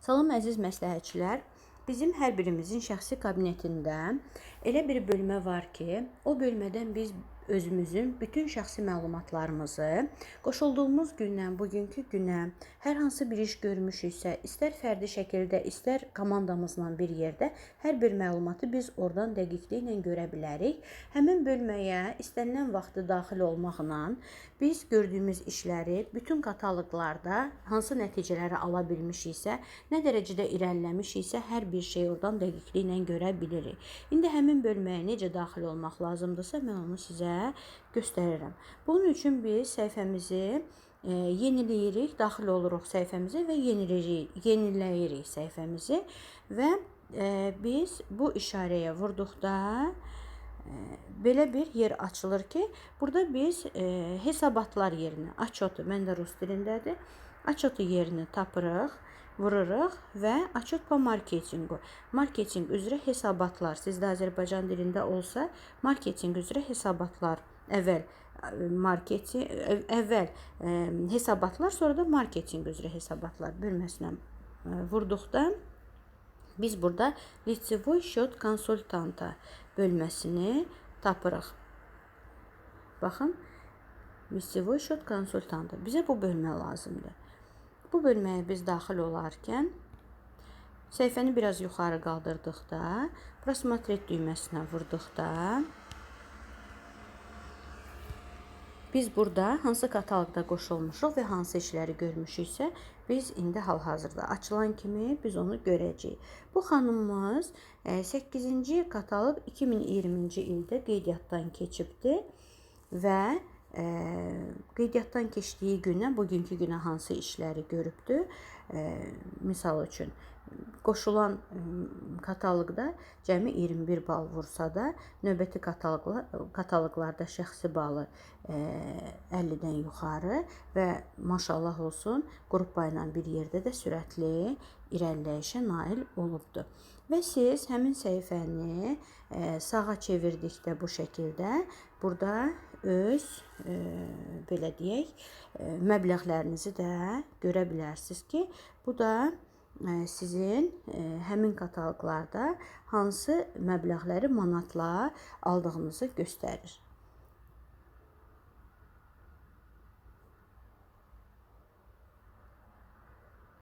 Salam əziz məsləhətçilər. Bizim hər birimizin şəxsi kabinetində elə bir bölmə var ki, o bölmədən biz özümüzün bütün şəxsi məlumatlarımızı qoşulduğumuz gündən bugünkü günə hər hansı bir iş görmüşüksə, istər fərdi şəkildə, istər komandamızla bir yerdə hər bir məlumatı biz oradan dəqiqliklə görə bilərik. Həmin bölməyə istənilən vaxtı daxil olmaqla biz gördüyümüz işləri bütün kataloqlarda hansı nəticələri ala bilmişiksə, nə dərəcədə irəliləmişiksə, hər bir şey oradan dəqiqliklə görə bilirik. İndi həmin bölməyə necə daxil olmaq lazımdırsa, mən onu sizə göstərirəm. Bunun üçün biz səhifəmizi e, yeniləyirik, daxil oluruq səhifəmizə və yeniləyirik, yeniləyirik səhifəmizi və e, biz bu işarəyə vurduqda e, belə bir yer açılır ki, burada biz e, hesabatlar yerinə açotu, məndə rus dilindədir. Açotu yerini tapırıq, vururuq və açot po marketingu. Marketinq üzrə hesabatlar. Sizdə Azərbaycan dilində olsa, marketinq üzrə hesabatlar. Əvvəl e, marketing əv- əvvəl e, hesabatlar, sonra da marketinq üzrə hesabatlar bölməsinə e, vurduqda biz burada лицевой счет консультанта bölməsini tapırıq. Baxın, лицевой счет консультанта. Bizə bu bölmə lazımdır. Bu bölməyə biz daxil olarkən səhifəni biraz yuxarı qaldırdıqda, prosumatret düyməsinə vurduqda Biz burada hansı kataloqda qoşulmuşuq və hansı işləri görmüşüksə, biz indi hal-hazırda açılan kimi biz onu görəcəyik. Bu xanımımız 8-ci kataloq 2020-ci ildə qeydiyyatdan keçibdi və e, qeydiyyatdan keçdiyi günə, bugünkü günə hansı işləri görübdü? E, misal üçün qoşulan e, kataloqda cəmi 21 bal vursa da, növbəti kataloqlar kataloqlarda şəxsi balı e, 50-dən yuxarı və maşallah olsun qrupa ilə bir yerdə də sürətli irəliləyişə nail olubdu. Və siz həmin səhifəni e, sağa çevirdikdə bu şəkildə burada öz e, belə deyək, e, məbləğlərinizi də görə bilərsiniz ki, bu da e, sizin həmin kataloqlarda hansı məbləğləri manatla aldığınızı göstərir.